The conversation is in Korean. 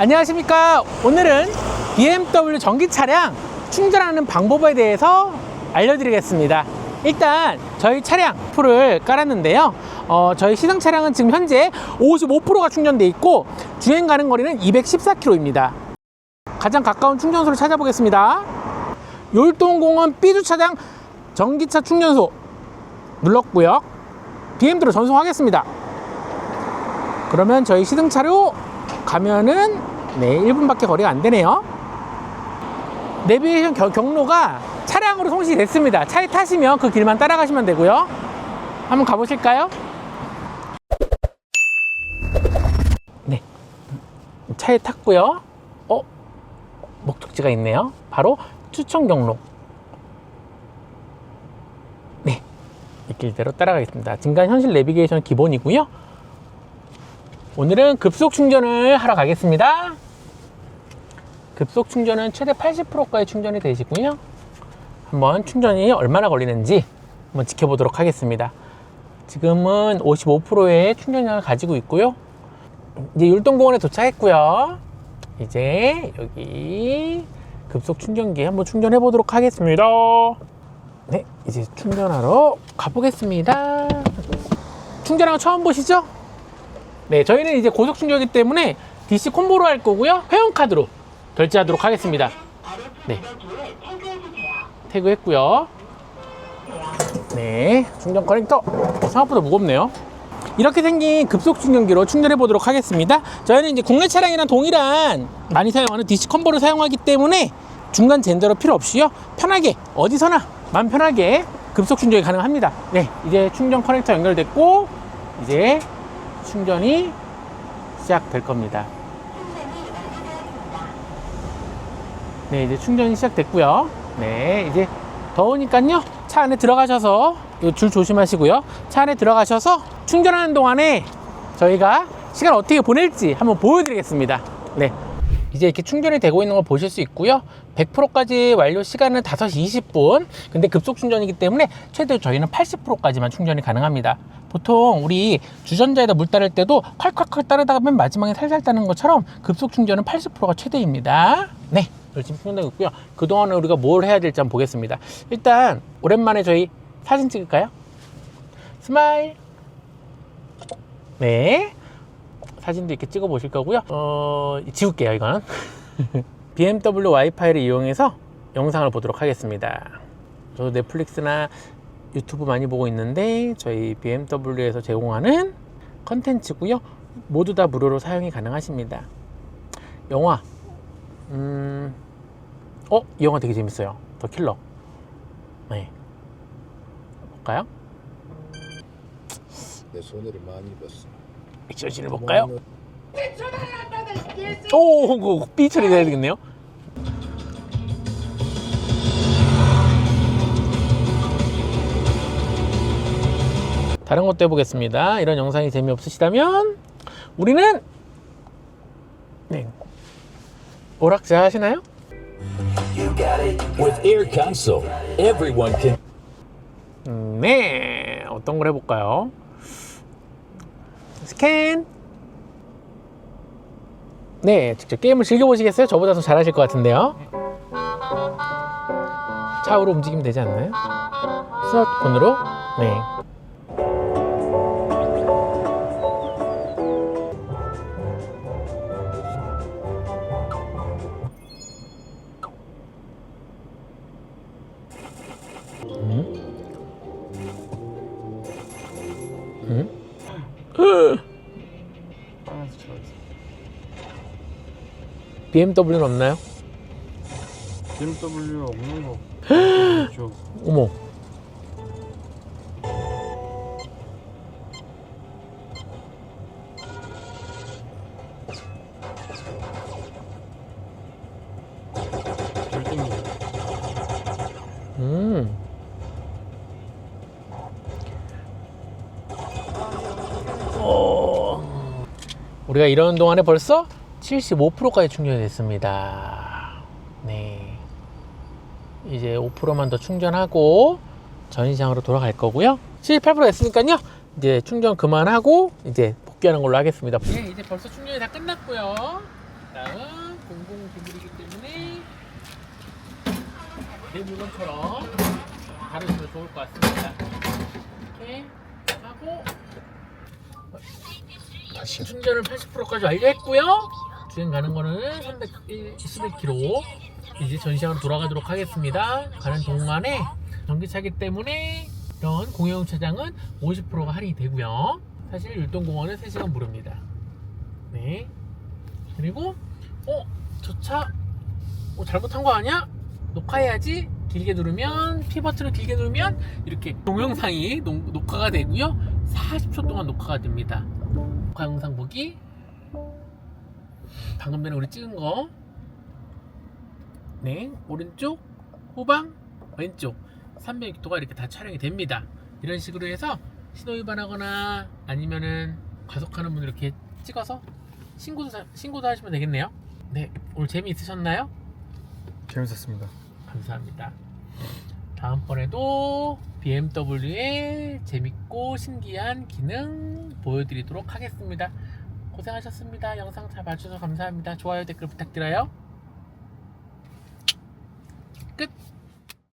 안녕하십니까. 오늘은 BMW 전기 차량 충전하는 방법에 대해서 알려드리겠습니다. 일단 저희 차량 풀을 깔았는데요. 어, 저희 시승 차량은 지금 현재 55%가 충전돼 있고 주행 가는 거리는 214km입니다. 가장 가까운 충전소를 찾아보겠습니다. 율동공원 B주차장 전기차 충전소 눌렀고요. BMW로 전송하겠습니다. 그러면 저희 시승차로 가면은 네 1분밖에 거리가 안 되네요. 내비게이션 겨- 경로가 차량으로 송신이 됐습니다. 차에 타시면 그 길만 따라가시면 되고요. 한번 가보실까요? 네. 차에 탔고요. 어? 목적지가 있네요. 바로 추천 경로. 네. 이 길대로 따라가겠습니다. 진간 현실 내비게이션 기본이고요. 오늘은 급속 충전을 하러 가겠습니다. 급속 충전은 최대 80%까지 충전이 되시고요. 한번 충전이 얼마나 걸리는지 한번 지켜보도록 하겠습니다. 지금은 55%의 충전량을 가지고 있고요. 이제 율동공원에 도착했고요. 이제 여기 급속 충전기에 한번 충전해 보도록 하겠습니다. 네, 이제 충전하러 가보겠습니다. 충전하는 거 처음 보시죠? 네, 저희는 이제 고속 충전이기 때문에 DC 콤보로 할 거고요. 회원카드로 결제하도록 하겠습니다. 네. 태그했고요. 네, 충전 커넥터 생각보다 무겁네요. 이렇게 생긴 급속 충전기로 충전해 보도록 하겠습니다. 저희는 이제 국내 차량이랑 동일한 많이 사용하는 DC 콤보를 사용하기 때문에 중간 젠더로 필요 없이요. 편하게 어디서나 마음 편하게 급속 충전이 가능합니다. 네, 이제 충전 커넥터 연결됐고 이제 충전이 시작될 겁니다. 네, 이제 충전이 시작됐고요. 네, 이제 더우니까요. 차 안에 들어가셔서 이줄 조심하시고요. 차 안에 들어가셔서 충전하는 동안에 저희가 시간 어떻게 보낼지 한번 보여드리겠습니다. 네. 이제 이렇게 충전이 되고 있는 걸 보실 수 있고요. 100%까지 완료 시간은 5시 20분. 근데 급속 충전이기 때문에 최대 저희는 80%까지만 충전이 가능합니다. 보통 우리 주전자에다 물 따를 때도 콸콸콸 따르다가 맨 마지막에 살살 따는 것처럼 급속 충전은 80%가 최대입니다. 네. 열심히 충전되고 있고요. 그동안에 우리가 뭘 해야 될지 한번 보겠습니다. 일단 오랜만에 저희 사진 찍을까요? 스마일. 네. 사진도 이렇게 찍어 보실 거고요. 어, 지울게요, 이거는. BMW 와이파이를 이용해서 영상을 보도록 하겠습니다. 저도 넷플릭스나 유튜브 많이 보고 있는데 저희 BMW에서 제공하는 컨텐츠고요. 모두 다 무료로 사용이 가능하십니다. 영화. 음. 어, 이 영화 되게 재밌어요. 더 킬러. 네. 볼까요? 내 손해를 많이 봤어. 액션씬을 볼까요? 오, 그삐 처리 돼야 되겠네요. 다른 것도 해보겠습니다. 이런 영상이 재미없으시다면 우리는 네 오락자 하시나요? With Air Console, everyone can 음, 네 어떤 걸 해볼까요? 스캔. 네 직접 게임을 즐겨보시겠어요? 저보다 더 잘하실 것 같은데요? 차후로 움직이면 되지 않나요? 스마트폰으로? 네 BMW는 없나요? BMW 없는 거. 그렇죠. 어머 절대 못. 음. 어. 우리가 이러는 동안에 벌써 75%까지 충전이 됐습니다. 네. 이제 5%만 더 충전하고 전시장으로 돌아갈 거고요. 78% 됐으니까요. 이제 충전 그만하고 이제 복귀하는 걸로 하겠습니다. 네, 이제 벌써 충전이 다 끝났고요. 다음 공공 기물이기 때문에 내 물건처럼 다루시면 좋을 것 같습니다. 이렇게 하고 다시 충전을 80%까지 완료했고요. 주행 가는 거는 311km. 이제 전시장으로 돌아가도록 하겠습니다. 가는 동안에 전기차기 때문에 이런 공용 차량은 50%가 할인이 되고요. 사실 율동공원은 3시간 무료입니다. 네. 그리고 어? 저 차 어, 잘못한 거 아니야? 녹화해야지. 길게 누르면 P 버튼을 길게 누르면 이렇게 동영상이 녹- 녹화가 되고요. 40초 동안 녹화가 됩니다. 녹화 영상 보기. 방금 전에 우리 찍은 거. 네, 오른쪽, 후방, 왼쪽 360도가 이렇게 다 촬영이 됩니다. 이런 식으로 해서 신호 위반하거나 아니면은 과속하는 분 이렇게 찍어서 신고도 사- 신고도 하시면 되겠네요. 네, 오늘 재미 있으셨나요? 재밌었습니다. 감사합니다. 다음번에도 BMW의 재밌고 신기한 기능 보여드리도록 하겠습니다. 고생하셨습니다. 영상 잘 봐주셔서 감사합니다. 좋아요, 댓글 부탁드려요. 끝!